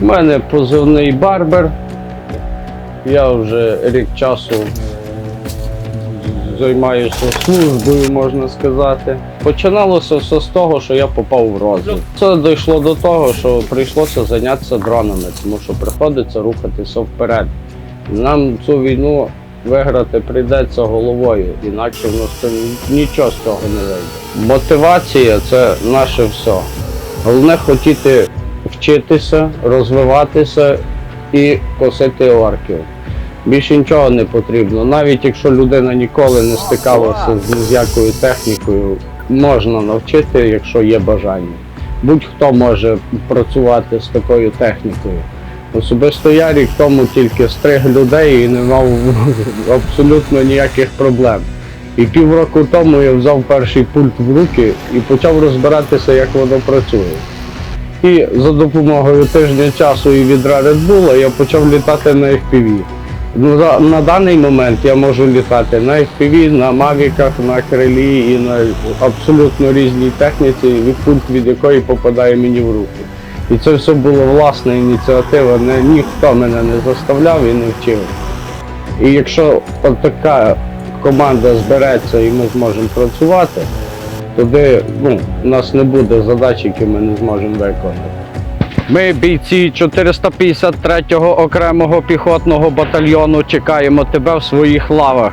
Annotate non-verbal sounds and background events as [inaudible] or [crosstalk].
У мене позивний барбер. Я вже рік часу займаюся службою, можна сказати. Починалося все з того, що я попав в розвиток. Це дійшло до того, що прийшлося зайнятися дронами, тому що приходиться рухатися вперед. Нам цю війну виграти прийдеться головою, інакше в нас нічого з цього не вийде. Мотивація це наше все. Головне хотіти вчитися, розвиватися і косити орків. Більше нічого не потрібно. Навіть якщо людина ніколи не стикалася з якою технікою, можна навчити, якщо є бажання. Будь-хто може працювати з такою технікою. Особисто я рік тому тільки стриг людей і не мав [laughs] абсолютно ніяких проблем. І півроку тому я взяв перший пульт в руки і почав розбиратися, як воно працює. І за допомогою тижня часу і відра Red Bull я почав літати на FPV. Ну, на даний момент я можу літати на FPV, на мавіках, на крилі і на абсолютно різній техніці, від пульт від якої попадає мені в руки. І це все було власна ініціатива, ніхто мене не заставляв і не вчив. І якщо така команда збереться і ми зможемо працювати, тоді ну, у нас не буде задач, які ми не зможемо виконати. Ми, бійці 453-го окремого піхотного батальйону, чекаємо тебе в своїх лавах.